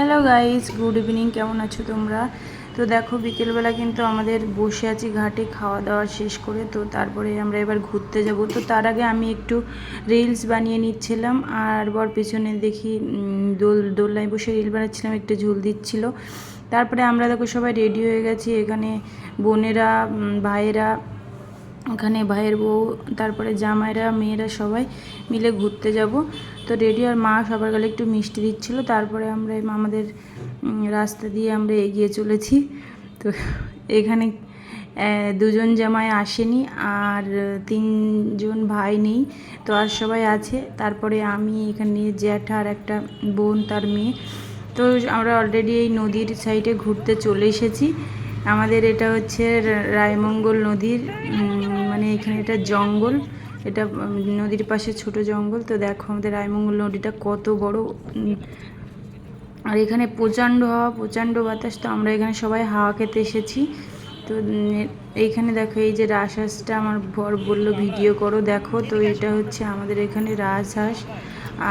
Hello guys good evening কেমন আছো তোমরা? তো দেখো, বিকেলবেলা কিন্তু আমাদের বসে আছি ঘাটে খাওয়া দাওয়া শেষ করে। তো তারপরে আমরা এবার ঘুরতে যাব। তো তার আগে আমি একটু রিলস বানিয়ে নিচ্ছিলাম, আর বর পেছনে দেখি দোল, দোলনায় বসে রিল বানাচ্ছিলাম, একটু ঝুল দিচ্ছিল। তারপরে আমরা দেখো সবাই রেডি হয়ে গেছি। এখানে বোনেরা ভাইয়েরা ওখানে ভাইয়ের বউ, তারপরে জামাইরা, মেয়েরা সবাই মিলে ঘুরতে যাব। তো রেডি আর মা সবার গেলে একটু মিষ্টি দিচ্ছিল। তারপরে আমরা আমাদের রাস্তা দিয়ে আমরা এগিয়ে চলেছি। তো এখানে দুজন জামাই আসেনি আর তিনজন ভাই নেই। তো আর সবাই আছে। তারপরে আমি এখানে জ্যাঠা আর একটা বোন, তার মেয়ে। তো আমরা অলরেডি এই নদীর সাইডে ঘুরতে চলে এসেছি। আমাদের এটা হচ্ছে রায়মঙ্গল নদীর মানে এখানে এটা জঙ্গল। এটা নদীর পাশে ছোট জঙ্গল। তো দেখো আমাদের রায়মঙ্গল নদীটা কত বড়। আর এখানে প্রচণ্ড হাওয়া, প্রচণ্ড বাতাস। তো আমরা এখানে সবাই হাওয়া খেতে এসেছি। তো এইখানে দেখো এই যে রাজহাঁসটা আমার বর বলল, ভিডিও করো, দেখো। তো এটা হচ্ছে আমাদের এখানে রাজহাঁস।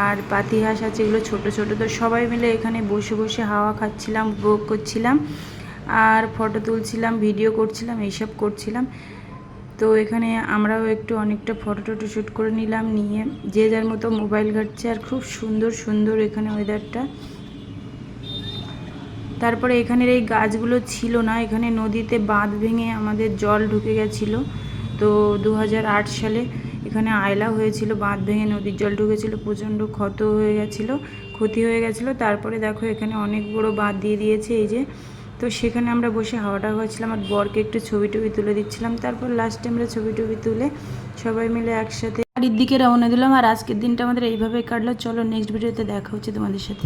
আর পাতি হাঁস আছে, এগুলো ছোট ছোট। তো সবাই মিলে এখানে বসে বসে হাওয়া খাচ্ছিলাম, উপভোগ করছিলাম। আর ফটো তুলছিলাম, ভিডিও করছিলাম, এইসব করছিলাম। তো এখানে আমরাও একটু অনেকটা ফটো টটো শ্যুট করে নিলাম, নিয়ে যে যার মতো মোবাইল ঘাটছে আর খুব সুন্দর সুন্দর এখানে ওয়েদারটা তারপরে এখানের এই গাছগুলো ছিল না, এখানে নদীতে বাঁধ ভেঙে আমাদের জল ঢুকে গেছিল। তো দু হাজার আট সালে এখানে আয়লা হয়েছিল, বাঁধ ভেঙে নদীর জল ঢুকেছিল, প্রচণ্ড ক্ষত হয়ে গেছিল, ক্ষতি হয়ে গেছিল। তারপরে দেখো এখানে অনেক বড় বাঁধ দিয়ে দিয়েছে, এই যে তো সেখানে আমরা বসে হাওয়াটা হয়েছিলাম আর বরকে একটু ছবি টবি তুলে দিচ্ছিলাম। তারপর লাস্টে আমরা ছবি টবি তুলে সবাই মিলে একসাথে বাড়ির দিকে রওনা দিলাম আর আজকের দিনটা আমাদের এইভাবে কাটলো। চলো নেক্সট ভিডিওতে দেখা হচ্ছে তোমাদের সাথে।